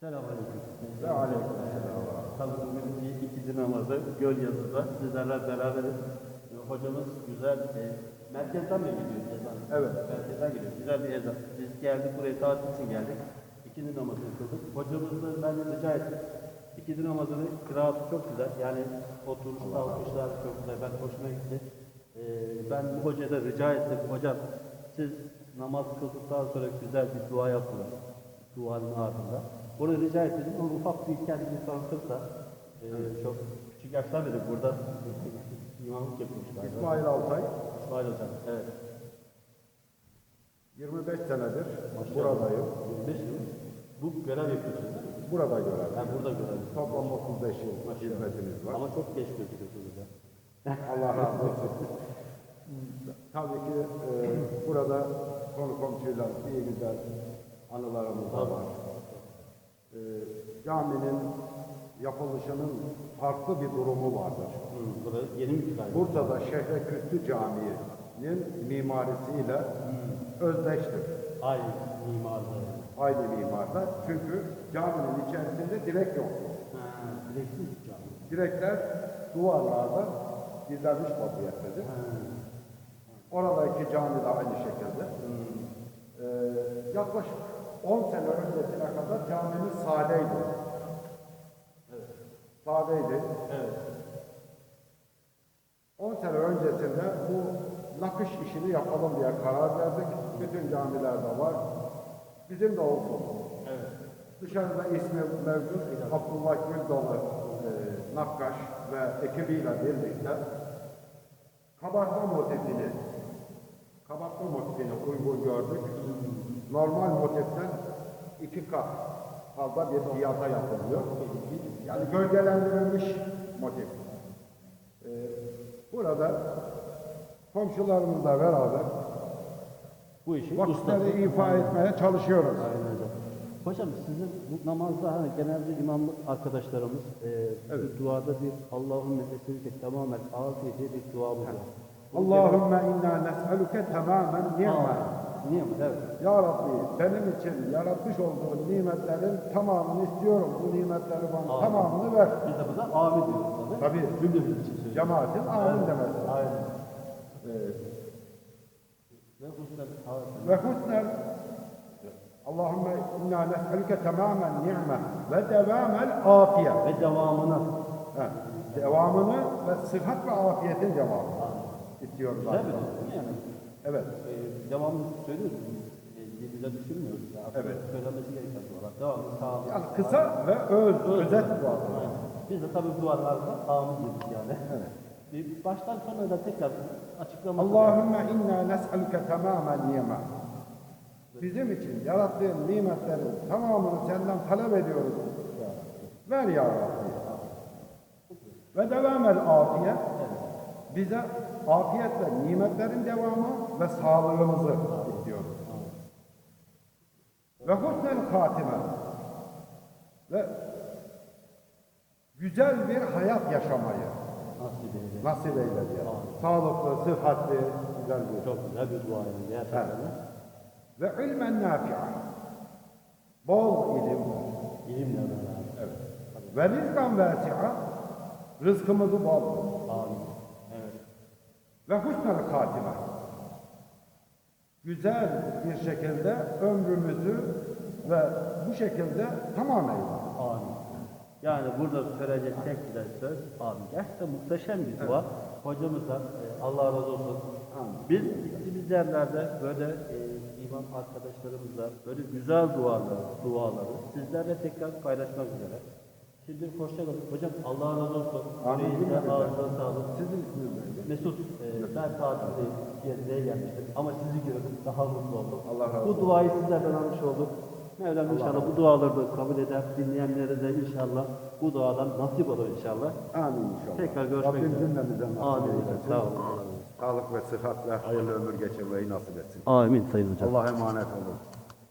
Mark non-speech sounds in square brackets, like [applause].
Selamünaleyküm. Ve aleykümselam. Tabii bugün bir ikinci namazı göl yazıda sizlerle beraberiz. Ee, Hocamız güzel, e, merkezden mi gidiyor ezan? Evet. Merkezden gidiyor. Güzel bir ezan. Biz geldik buraya tatil için geldik. İkinci namazını kıldık. Hocamızla ben rica ettim. İkinci namazını kıraatı çok güzel. Yani oturuş, kalkışlar çok güzel. Ben hoşuma gitti. Ee, ben bu hocadan rica ettim. Hocam siz namaz kıldıktan sonra güzel bir dua yapın. Duanın ardında. Bunu rica ettim. O ufak bir kendini tanıtırsa e, çok küçük yaştan beri burada imamlık yapmışlar. İsmail Altay, İsmail Hocam. Evet. 25 senedir Maşallah. buradayım. 25 yıl. Bu görev yapıyorsunuz değil mi? Burada görev. Ben burada görev. Toplam 35 yıl Maşallah. hizmetimiz var. Ama çok geç gözüküyorsunuz ya. [laughs] Allah razı olsun. Tabii ki e, burada konu komşuyla iyi güzel anılarımız da var. Caminin yapılışının farklı bir durumu vardır. Hı, burası yeni mi galiba? Bursa'da Şehre Küstü Camii'nin mimarisiyle özdeştir. Aynı mimarda. Aynı mimarda. Çünkü caminin içerisinde direk. Ha, direksiz cami. Direkler duvarlarda dizilmiş vaziyettedir. Oradaki cami de aynı şekilde. Ee, yaklaşık 10 sene öncesine kadar camimiz sadeydi. Sadeydi. Evet. 10 sene öncesinde bu nakış işini yapalım diye karar verdik. Bütün camilerde var. Bizim de olsun. Evet. Dışarıda ismi mevcut Abdullah Güldalı e, Nakkaş ve ekibiyle birlikte kabartma motifini kabartma motifini uygun gördük. Normal motiften iki kat fazla bir fiyata yapılıyor. Yani gölgelendirilmiş motif. E, burada komşularımızla beraber Bu işi vakitleri ifa etmeye çalışıyoruz. Aynen hocam. Hocam sizin bu namazda hani genelde imamlık arkadaşlarımız e, Evet. duada bir Allahümme esirke tamamen afiyet diye bir duamız var. Allahümme inna nes'eluke tamamen ni'me. Niye mi? Evet. Ya Rabbi benim için yaratmış olduğun nimetlerin tamamını istiyorum. Bu nimetleri bana Amin. tamamını ver. Biz de burada amin diyoruz tabii. Tabii. Cümlemiz için söylüyoruz. Cemaatin amin demesi. Aynen. Ee, Ve husnel Allahümme inna nes'eluke tamamen ni'me ve devamel afiye. Ve devamına. Ha, Devamını ve sıhhat ve afiyetin devamını bir Allah. durum değil mi yani? Evet. E, devamlı söylüyoruz. E, dilimize düşürmüyoruz. Yani Evet. Söylenmesi gereken dualar. Devamlı sağ Yani kısa ve öz, özet bu aslında. Aynen. Biz de tabii dualarda amin dedik yani. Evet. [laughs] Bir baştan sona da tekrar açıklaması. Allahümme inna nes'aluke tamamen ni'me. Bizim için yarattığın nimetlerin tamamını senden talep ediyoruz. Ya Rabbi. Ver ya Rabbi. Ve devamel afiyet. Bize afiyet ve nimetlerin devamı ve sağlığımızı istiyoruz. Ve husnel katime. Ve güzel bir hayat yaşamayı Nasip eyle. nasip eyle diye. Sağlıklı, sıhhatli, güzel bir. Çok güzel bir dua gerçekten. de. Ve ilmen nafi'a. Bol ilim. İlimle beraber. Evet. Ve rizkan vasi'a. Rızkımızı bol. Amin. Evet. Ve husnel katime. Güzel bir şekilde ömrümüzü ve bu şekilde tamam eyle. Amin. Yani burada söyleyecek tek güzel söz amin. Gerçekten muhteşem bir dua. Hocamızdan e, Allah razı olsun. Amin. Biz gittiğimiz yerlerde böyle e, imam arkadaşlarımızla böyle güzel dualar, duaları sizlerle tekrar paylaşmak üzere. Şimdi hoşçakalın. Hocam Allah razı olsun. Amin. Yüreğinize, ağzına sağlık. Sizin isminiz neydi? Mesut, e, ben tatildeyim, yerine gelmiştim ama sizi gördüm, daha mutlu oldum. Allah razı Bu olsun. duayı sizlerden almış olduk. Mevlam inşallah bu duaları da kabul eder, dinleyenlere de inşallah bu duadan nasip olur inşallah. Amin inşallah. Tekrar görüşmek Rabbim üzere. nasip Amin. eylesin. Sağ olun. Sağlık ve sıhhat ve hayırlı ömür geçirmeyi nasip etsin. Amin sayın hocam. Allah'a emanet olun.